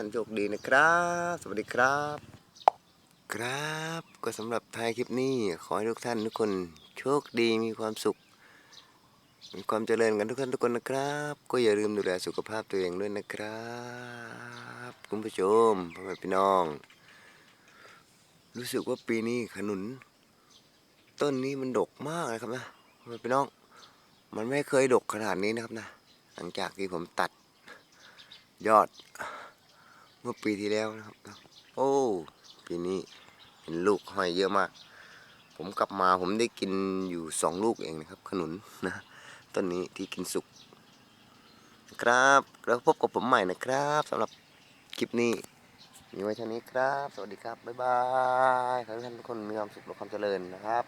ท่านโชคดีนะครับ สวัสดีครับ ครับก็สำหรับท้ายคลิปนี้ขอให้ทุกท่านทุกคนโชคดีมีความสุข มีความเจริญกันทุกท่านทุกคนนะครับ ก็อย่าลืมดูแลสุขภาพตัวเองด้วยนะครับคุณผู้ชมพ่อแม่พี่น้อง รู้สึกว่าปีนี้ขนุน ต้นนี้มันดกมากเลยครับนะพ่อแม่พี่น้อง มันไม่เคยดกขนาดนี้นะครับนะ หลังจากที่ผมตัดยอด เมื่อปีที่แล้วนะครับ โอ้ปีนี้เห็นลูกห้อยเยอะมาก ผมกลับมาผมได้กินอยู่สองลูกเองนะครับ ขนุนนะต้นนี้ที่กินสุก ครับแล้วพบกับผมใหม่นะครับสำหรับคลิปนี้ มีไว้เท่านี้ครับ สวัสดีครับ บ๊ายบายขอให้ท่านทุกคนมีความสุขและความเจริญนะครับ